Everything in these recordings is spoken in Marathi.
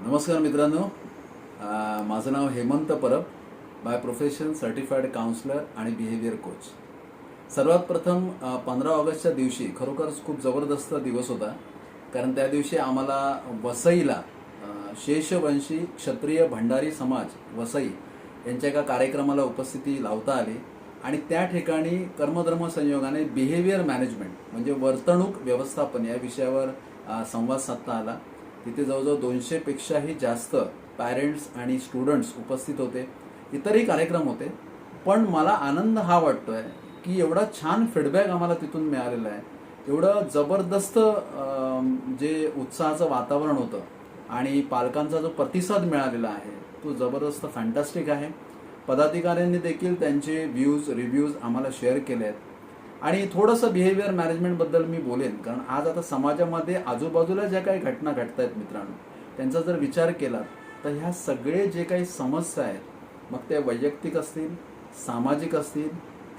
नमस्कार मित्रांनो. माझं नाव Hemant Parab. By profession certified counsellor आणि बिहेवियर कोच सर्वात प्रथम पंधरा ऑगस्टच्या दिवशी खरोखरच खूप जबरदस्त दिवस होता. कारण त्या दिवशी आम्हाला वसईला शेषवंशी क्षत्रिय भंडारी समाज वसई यांच्या एका कार्यक्रमाला उपस्थिती लावता आली. आणि त्या ठिकाणी कर्मधर्म संयोगाने बिहेवियर मॅनेजमेंट म्हणजे वर्तणूक व्यवस्थापन या विषयावर संवाद साधता आला. तिथे जवळजवळ दोनशेपेक्षाही जास्त पॅरेंट्स आणि स्टुडंट्स उपस्थित होते. इतरही कार्यक्रम होते. पण मला आनंद हा वाटतोय की एवढा छान फीडबॅक आम्हाला तिथून मिळालेला आहे. एवढं जबरदस्त जे उत्साहाचं वातावरण होतं आणि पालकांचा जो प्रतिसाद मिळालेला आहे तो जबरदस्त फॅन्टॅस्टिक आहे. पदाधिकाऱ्यांनी देखील त्यांचे व्ह्यूज रिव्ह्यूज आम्हाला शेअर केले आहेत आणि थोडंसं बिहेवियर मॅनेजमेंटबद्दल मी बोलेन कारण आज आता समाजामध्ये आजूबाजूला ज्या काही घटना घडत आहेत मित्रांनो त्यांचा जर विचार केला तर ह्या सगळे जे काही समस्या आहेत मग त्या वैयक्तिक असतील सामाजिक असतील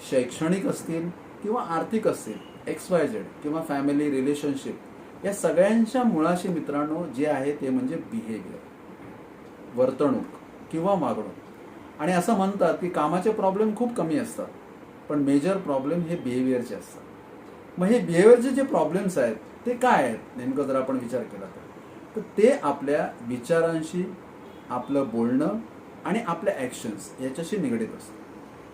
शैक्षणिक असतील किंवा आर्थिक असतील एक्स वाय झेड किंवा फॅमिली रिलेशनशिप या सगळ्यांच्या मुळाशी मित्रांनो जे आहे ते म्हणजे बिहेवियर वर्तणूक किंवा वागणूक आणि असं म्हणतात की कामाचे प्रॉब्लेम खूप कमी असतात. पण मेजर प्रॉब्लेम हे बिहेवियरचे असतात. मग हे बिहेवियरचे जे प्रॉब्लेम्स आहेत ते काय आहेत? नेमकं जर आपण विचार केला तर. तर ते आपल्या विचारांशी आपलं बोलणं आणि आपल्या ॲक्शन्स याच्याशी निगडीत असतं.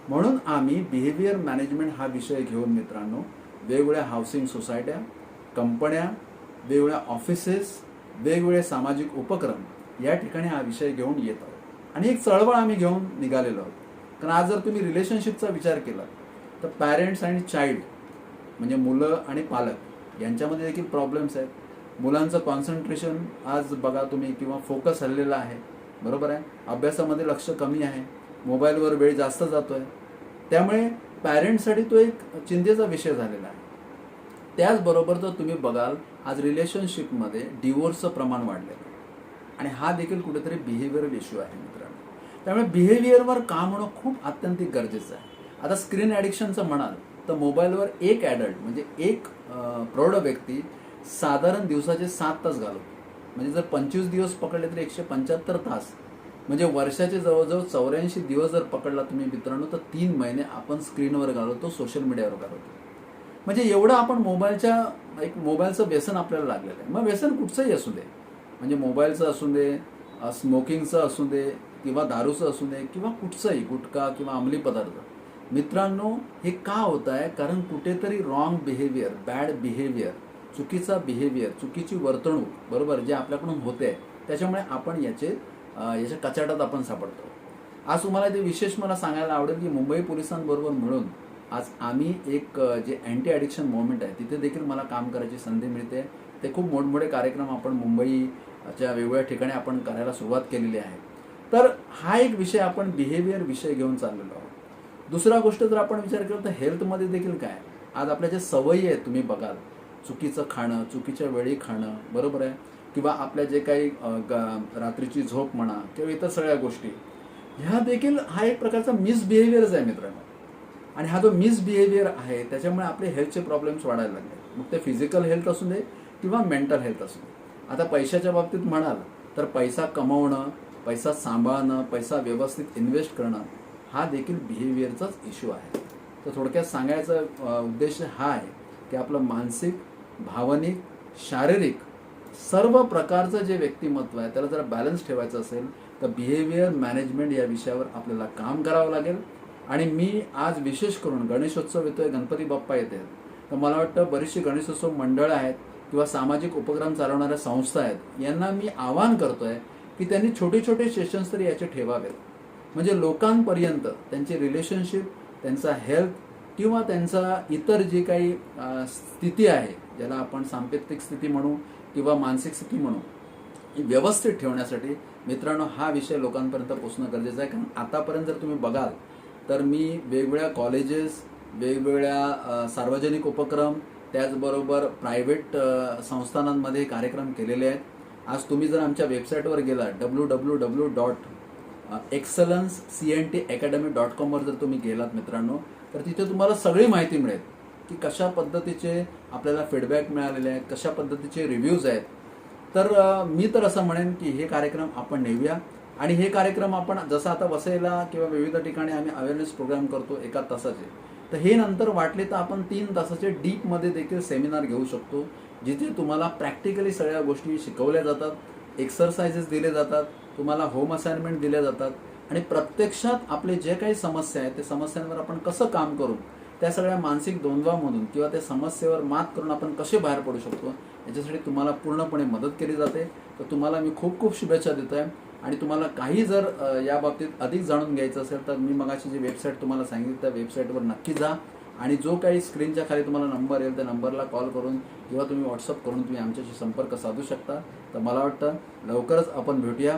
म्हणून आम्ही बिहेवियर मॅनेजमेंट हा विषय घेऊन मित्रांनो वेगवेगळ्या हाऊसिंग सोसायट्या कंपन्या वेगवेगळ्या ऑफिसेस वेगवेगळे सामाजिक उपक्रम या ठिकाणी हा विषय घेऊन येत आहोत. आणि एक चळवळ आम्ही घेऊन निघालेलो आहोत. कारण आज जर तुम्ही रिलेशनशिपचा विचार केला तर पॅरेंट्स आणि चाइल्ड म्हणजे मुलं आणि पालक यांच्यामध्ये देखील प्रॉब्लेम्स आहेत. मुलांचं कॉन्सन्ट्रेशन आज बघा तुम्ही किंवा फोकस हल्लेला आहे. बरोबर आहे? अभ्यासामध्ये लक्ष कमी आहे. मोबाईलवर वेळ जास्त जातोय. त्यामुळे पॅरेंट्ससाठी तो एक चिंतेचा विषय झालेला आहे. त्याचबरोबर जर तुम्ही बघाल आज रिलेशनशिपमध्ये डिवोर्सचं प्रमाण वाढलेलं आहे. आणि हा देखील कुठेतरी बिहेवियरल इश्यू आहे मित्रांनो. त्यामुळे बिहेवियरवर काम होणं खूप अत्यंत गरजेचं आहे. आता स्क्रीन ॲडिक्शनचं म्हणाल तर मोबाईलवर एक ॲडल्ट म्हणजे एक प्रौढ व्यक्ती साधारण दिवसाचे सात तास घालवतो. म्हणजे जर पंचवीस दिवस पकडले तर एकशे पंच्याहत्तर तास. म्हणजे वर्षाचे जवळजवळ चौऱ्याऐंशी दिवस जर पकडला तुम्ही मित्रांनो तर तीन महिने आपण स्क्रीनवर घालवतो सोशल मीडियावर घालवतो. म्हणजे एवढं आपण मोबाईलच्या एक मोबाईलचं व्यसन आपल्याला लागलेलं आहे. मग व्यसन कुठचंही असू दे. म्हणजे मोबाईलचं असू दे स्मोकिंगचं असू दे किंवा दारूचं असू दे किंवा कुठचंही गुटखा किंवा अंमली पदार्थ. मित्रांनो हे का होत आहे? कारण कुठेतरी रॉंग बिहेवियर बॅड बिहेवियर चुकीचा बिहेवियर चुकीची वर्तणूक बरोबर जे आपल्याकडून होते त्याच्यामुळे आपण याचे याच्या कचाटात आपण सापडतो. आज तुम्हाला ते विशेष मला सांगायला आवडेल की मुंबई पोलिसांबरोबर मिळून आज आम्ही एक जे अँटी ॲडिक्शन मुवमेंट आहे तिथे देखील मला काम करायची संधी मिळते. ते खूप मोठमोठे कार्यक्रम आपण मुंबईच्या वेगवेगळ्या ठिकाणी आपण करायला सुरुवात केलेली आहे. तर हा एक विषय आपण बिहेवियर विषय घेऊन चाललेलो आहोत. दुसरा गोष्ट जर आपण विचार केला तर हेल्थमध्ये देखील काय? आज आपल्या ज्या सवयी आहेत तुम्ही बघाल चुकीचं खाणं चुकीच्या वेळी खाणं बरोबर आहे? किंवा आपल्या जे काही रात्रीची झोप म्हणा किंवा इतर सगळ्या गोष्टी ह्या देखील हा एक प्रकारचा मिसबिहेवियरच आहे मित्रांनो. आणि हा जो मिसबिहेवियर आहे त्याच्यामुळे आपले हेल्थचे प्रॉब्लेम्स वाढायला लागले. मग ते फिजिकल हेल्थ असू दे किंवा मेंटल हेल्थ असू दे. आता पैशाच्या बाबतीत म्हणाल तर पैसा कमवणं पैसा सांभाळणं पैसा व्यवस्थित इन्व्हेस्ट करणं हा देखील बिहेवियरचाच इश्यू आहे. तर थोडक्यात सांगायचा उद्देश हा आहे की आपलं मानसिक भावनिक शारीरिक सर्व प्रकारचं जे व्यक्तिमत्व आहे त्याला जर बॅलन्स ठेवायचं असेल तर बिहेवियर मॅनेजमेंट या विषयावर आपल्याला काम करावं लागेल. आणि मी आज विशेष करून गणेशोत्सव येतोय गणपती बाप्पा येते तर मला वाटतं बरीचशी गणेशोत्सव मंडळं आहेत किंवा सामाजिक उपक्रम चालवणाऱ्या संस्था आहेत यांना मी आवाहन करतोय की त्यांनी छोटे छोटे सेशन्स तरी याचे ठेवावेत. म्हणजे लोकांपर्यंत त्यांची रिलेशनशिप त्यांचा हेल्थ किंवा त्यांचा इतर जी काही स्थिती आहे ज्याला आपण सांकेतिक स्थिती म्हणू किंवा मानसिक स्थिती म्हणू ही व्यवस्थित ठेवण्यासाठी मित्रांनो हा विषय लोकांपर्यंत पोहोचणं गरजेचं आहे. कारण आतापर्यंत जर तुम्ही बघाल तर मी वेगवेगळ्या कॉलेजेस वेगवेगळ्या सार्वजनिक उपक्रम त्याचबरोबर प्रायव्हेट संस्थानांमध्ये कार्यक्रम केलेले आहेत. आज तुम्ही जर आमच्या वेबसाईटवर गेला W W W dot excellence C N T academy dot कॉमवर जर तुम्ही गेलात मित्रांनो तर तिथे तुम्हाला सगळी माहिती मिळेल की कशा पद्धतीचे आपल्याला फीडबॅक मिळालेले आहेत कशा पद्धतीचे रिव्ह्यूज आहेत. तर मी तर असं म्हणेन की हे कार्यक्रम आपण नेऊया. आणि हे कार्यक्रम आपण जसं आता वसईला किंवा विविध ठिकाणी आम्ही अवेअरनेस प्रोग्राम करतो एका तासाचे तर हे नंतर वाटले तर आपण तीन तासाचे डीपमध्ये देखील सेमिनार घेऊ शकतो जिथे तुम्हाला प्रॅक्टिकली सगळ्या गोष्टी शिकवल्या जातात एक्सरसाइजेस दिले जातात तुम्हाला होम असाइनमेंट दिल्या जातात. आणि प्रत्यक्षात आपले जे काही समस्या आहेत त्या समस्यांवर आपण कसं काम करू त्या सगळ्या मानसिक द्वंद्वामधून किंवा त्या समस्येवर मात करून आपण कसे बाहेर पडू शकतो याच्यासाठी तुम्हाला पूर्णपणे मदत केली जाते. तर तुम्हाला मी खूप खूप शुभेच्छा देतो आहे आणि तुम्हाला काही जर या बाबतीत अधिक जाणून घ्यायचं असेल तर मी मगाची जी वेबसाईट तुम्हाला सांगितली त्या वेबसाईटवर नक्की जा. आणि जो काही स्क्रीनच्या खाली तुम्हाला नंबर येईल त्या नंबरला कॉल करून किंवा तुम्ही व्हॉट्सअप करून तुम्ही आमच्याशी संपर्क साधू शकता. तर मला वाटतं लवकरच आपण भेटूया.